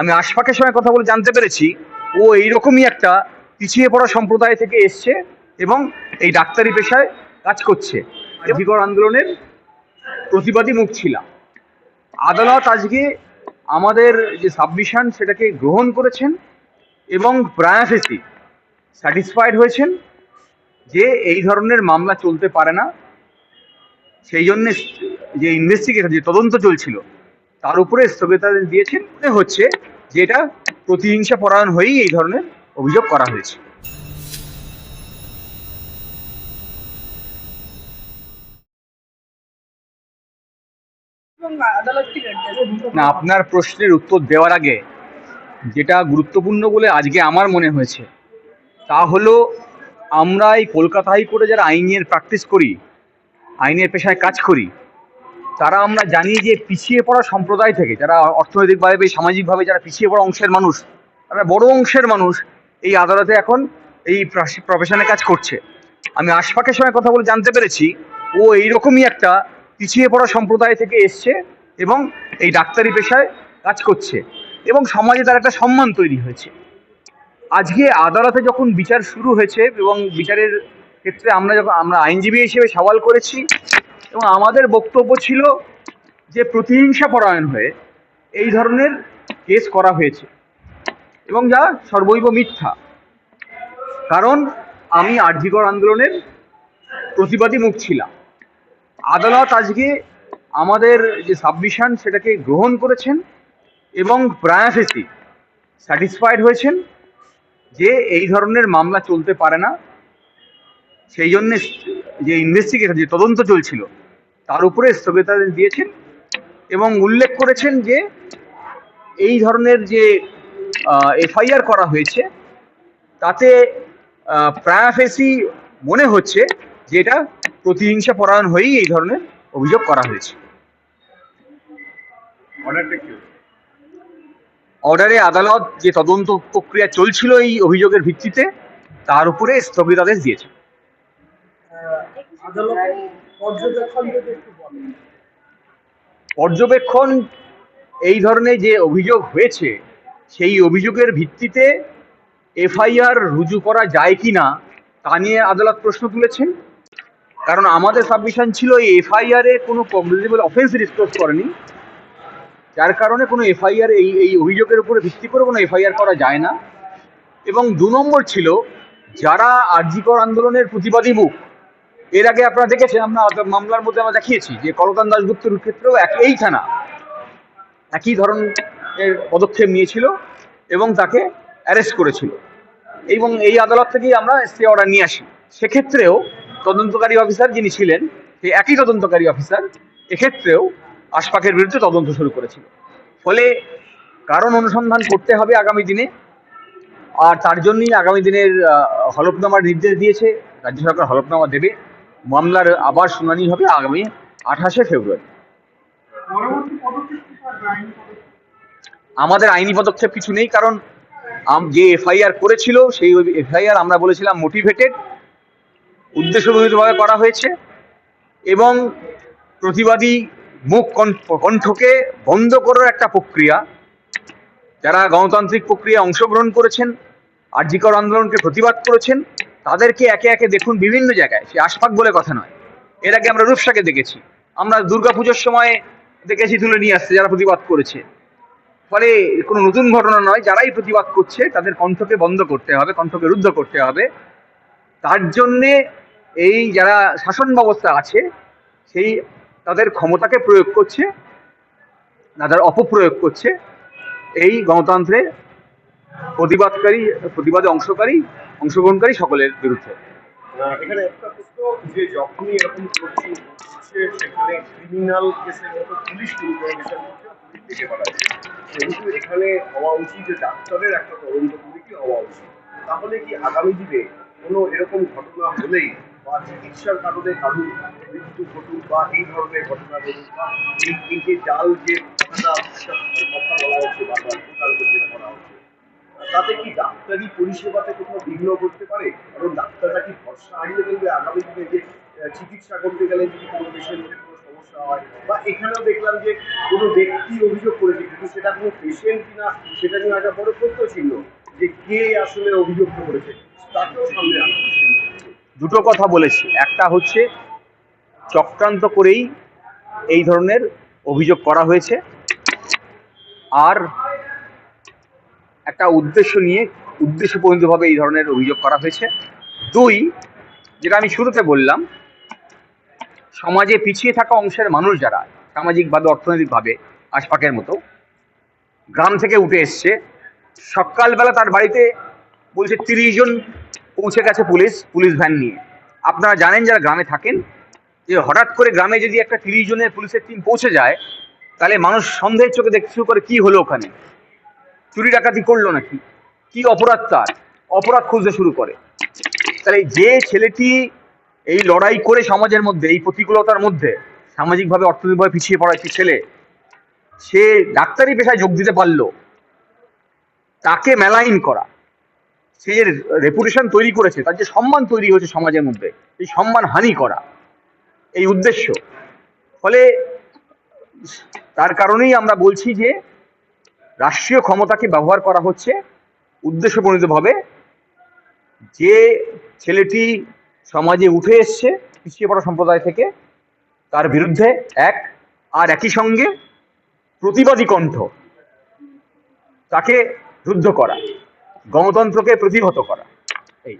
আমি আশফাকের সঙ্গে কথা বলে জানতে পেরেছি, ও এইরকমই একটা পিছিয়ে পড়া সম্প্রদায় থেকে এসছে এবং এই ডাক্তারি পেশায় কাজ করছে। জিগর আন্দোলনের প্রতিবাদী মুখ ছিলাম। আদালত আজকে আমাদের যে সাবমিশন, সেটাকে গ্রহণ করেছেন এবং প্রায়াফেসি স্যাটিসফাইড হয়েছেন যে এই ধরনের মামলা চলতে পারে না। সেই জন্য যে ইনভেস্টিগেশন যে তদন্ত চলছিল, তার উপরে স্থগিতাদেশ দিয়েছেন। মনে হচ্ছে যে এটা প্রতিহিংসা পরায়ণ হয়েই এই ধরনের অভিযোগ করা হয়েছে। না, আপনার প্রশ্নের উত্তর দেওয়ার আগে যেটা গুরুত্বপূর্ণ বলে আজকে আমার মনে হয়েছে, তা হলো আমরা এই কলকাতা হাইকোর্টে যারা আইনের প্র্যাকটিস করি, আইনের পেশায় কাজ করি তারা আমরা জানি যে পিছিয়ে পড়া সম্প্রদায় থেকে, যারা অর্থনৈতিকভাবে সামাজিকভাবে যারা পিছিয়ে পড়া অংশের মানুষ, তারা বড় অংশের মানুষ এই আদালতে এখন এই প্রফেশনে কাজ করছে। আমি আশফাকের সঙ্গে কথা বলে জানতে পেরেছি, ও এইরকমই একটা পিছিয়ে পড়া সম্প্রদায় থেকে এসছে এবং এই ডাক্তারি পেশায় কাজ করছে এবং সমাজে তার একটা সম্মান তৈরি হয়েছে। আজকে আদালতে যখন বিচার শুরু হয়েছে এবং বিচারের ক্ষেত্রে আমরা যখন, আমরা আইনজীবী হিসেবে সওয়াল করেছি এবং আমাদের বক্তব্য ছিল যে প্রতিহিংসা পরায়ণ হয়ে এই ধরনের কেস করা হয়েছে। এবং যা সর্বৈব মিথ্যা। কারণ আমি আর্জিকর আন্দোলনের প্রতিবাদী মুখ ছিলাম। আদালত আজকে আমাদের যে সাবমিশন সেটাকে গ্রহণ করেছেন এবং প্রায়াফেসি স্যাটিসফাইড হয়েছেন যে এই ধরনের মামলা চলতে পারে না। সেই জন্যে যে ইনভেস্টিগেশন যে তদন্ত চলছিল তার উপরে স্থগিতাদেশ দিয়েছেন এবং উল্লেখ করেছেন যে এই ধরনের যে এফআইআর করা হয়েছে তাতে প্রায়াফেসি মনে হচ্ছে যে এটা প্রতিহিংসা পরায়ণ হয়েই এই ধরনের অভিযোগ করা হয়েছে। অর্ডারে আদালত যে তদন্ত প্রক্রিয়া চলছিল এই অভিযোগের ভিত্তিতে তার উপরে স্থগিতাদেশ দিয়েছে। পর্যবেক্ষণ এই ধরনের যে অভিযোগ হয়েছে, সেই অভিযোগের ভিত্তিতে এফআইআর রুজু করা যায় কি না, তা নিয়ে আদালত প্রশ্ন তুলেছেন। কারণ আমাদের সাবমিশন ছিল এই এফআইআর এ কোনো কমপ্লিটেবল অফেন্স ডিসক্লোজ করেনি। যার কারণে কোনো এফআইআর এই এই অভিযোগের উপরে ভিত্তি করে কোনো এফআইআর করা যায় না। এবং দু নম্বর ছিল, যারা আরজিকর আন্দোলনের প্রতিবাদী মুখ এর আগে আপনারা দেখেছেন, আমরা মামলার মধ্যে আমরা দেখিয়েছি যে কলকান দাসগুপ্তের ক্ষেত্রেও এই থানা একই ধরনের পদক্ষেপ নিয়েছিল এবং তাকে অ্যারেস্ট করেছিল। এবং এই আদালত থেকেই আমরা স্টে অর্ডার নিয়ে আসি। সেক্ষেত্রেও তদন্তকারী অফিসার যিনি ছিলেন সেই একই তদন্তকারী অফিসার এক্ষেত্রেও আশপাকের বিরুদ্ধে তদন্ত শুরু করেছিল। ফলে কারণ অনুসন্ধান করতে হবে আগামী দিনে, আর তার জন্যই আগামী দিনের হলফনামার নির্দেশ দিয়েছে, রাজ্য সরকার হলফনামা দেবে। মামলার আবার শুনানি হবে আগামী আঠাশে ফেব্রুয়ারি। আমাদের আইনি পদক্ষেপ কিছু নেই কারণ যে এফআইআর করেছিল সেই এফআইআর আমরা বলেছিলাম মোটিভেটেড উদ্দেশ্যপ্রণীতভাবে করা হয়েছে এবং প্রতিবাদী মুখ কণ্ঠ- কণ্ঠকে বন্ধ করার একটা প্রক্রিয়া যারা গণতান্ত্রিক প্রক্রিয়ায় অংশগ্রহণ করেছেন আর্জিকর আন্দোলনকে প্রতিবাদ করেছেন তাদেরকে একে একে দেখুন বিভিন্ন জায়গায়। সে আশপাক বলে কথা নয়। এর আগে আমরা রূপসাকে দেখেছি। আমরা দুর্গাপুজোর সময় দেখেছি, তুলে নিয়ে আসছে, যারা প্রতিবাদ করেছে। ফলে কোনো নতুন ঘটনা নয়, যারাই প্রতিবাদ করছে, তাদের কণ্ঠকে বন্ধ করতে হবে, কণ্ঠকে রুদ্ধ করতে হবে। তার জন্যে এই যারা শাসন ব্যবস্থা আছে, সেই তাদের ক্ষমতাকে প্রয়োগ করছে, তাদের অপপ্রয়োগ করছে। এই গণতন্ত্রের প্রতিবাদকারী, প্রতিবাদে অংশকারী অংশগ্রহণকারী সকলের বিরুদ্ধে। এখানে একটা যে যখনই এরকম করছি ক্রিমিনাল কেসের মতো থেকে কিন্তু এখানে হওয়া উচিত ডাক্তারের একটা হওয়া উচিত। তাহলে কি আগামী দিনে কোনো এরকম ঘটনা হলেই বা চিকিৎসার কারণে কারুর মৃত্যু ঘটুক বা এই ধরনের ঘটনা ঘটুক বা যে জাল যে কথা বলা হচ্ছে বারবার প্রচার করতে করা হচ্ছে তাতে কি ডাক্তারি পরিষেবাতে কোথাও বিঘ্ন করতে পারে কারণ ডাক্তাররা কি ভরসা হারিয়ে ফেলবে আগামী দিনে যে চিকিৎসা করতে গেলে যদি কোনো পেশেন্টের কোনো সমস্যা হয়? বা এখানেও দেখলাম যে কোনো ব্যক্তি অভিযোগ করেছে, কিন্তু সেটা কোনো পেশেন্ট কিনা, সেটা নিয়ে একটা বড় প্রশ্ন ছিল যে কে আসলে অভিযোগ করেছে? তাকেও সামনে আনা দুটো কথা বলেছি। একটা হচ্ছে, চক্রান্ত করেই এই ধরনের অভিযোগ করা হয়েছে। আর একটা উদ্দেশ্য নিয়ে উদ্দেশ্যপ্রণীতভাবে এই ধরনের অভিযোগ করা হয়েছে। দুই, যেটা আমি শুরুতে বললাম, সমাজে পিছিয়ে থাকা অংশের মানুষ যারা, সামাজিকভাবে, অর্থনৈতিকভাবে, আশপাকের মতো, গ্রাম থেকে উঠে এসছে। সকালবেলা তার বাড়িতে বলছে, তিরিশ জন পৌঁছে গেছে পুলিশ পুলিশ ভ্যান নিয়ে। আপনারা জানেন যারা গ্রামে থাকেন, যে হঠাৎ করে গ্রামে যদি একটা তিরিশ জনের পুলিশের টিম পৌঁছে যায়, তাহলে মানুষ সন্দেহের চোখে দেখতে শুরু করে, কি হলো ওখানে? চুরি ডাকাতি করল নাকি? কি অপরাধ তার? অপরাধ খুঁজতে শুরু করে। তাহলে যে ছেলেটি এই লড়াই করে সমাজের মধ্যে, এই প্রতিকূলতার মধ্যে, সামাজিকভাবে, অর্থনৈতিকভাবে পিছিয়ে পড়া একটি ছেলে, সে ডাক্তারি পেশায় যোগ দিতে পারল। তাকে মেলাইন করা। সে যে রেপুটেশন তৈরি করেছে, তার যে সম্মান তৈরি হয়েছে সমাজের মধ্যে, এই সম্মান হানি করা, এই উদ্দেশ্য। ফলে তার কারণেই আমরা বলছি যে, রাষ্ট্রীয় ক্ষমতাকে ব্যবহার করা হচ্ছে উদ্দেশ্যপ্রণীতভাবে যে ছেলেটি সমাজে উঠে এসছে পিছিয়ে পড়া সম্প্রদায় থেকে, তার বিরুদ্ধে এক আর একই সঙ্গে প্রতিবাদী কণ্ঠ, তাকে রুদ্ধ করা, গণতন্ত্রকে প্রতিহত করা। এই।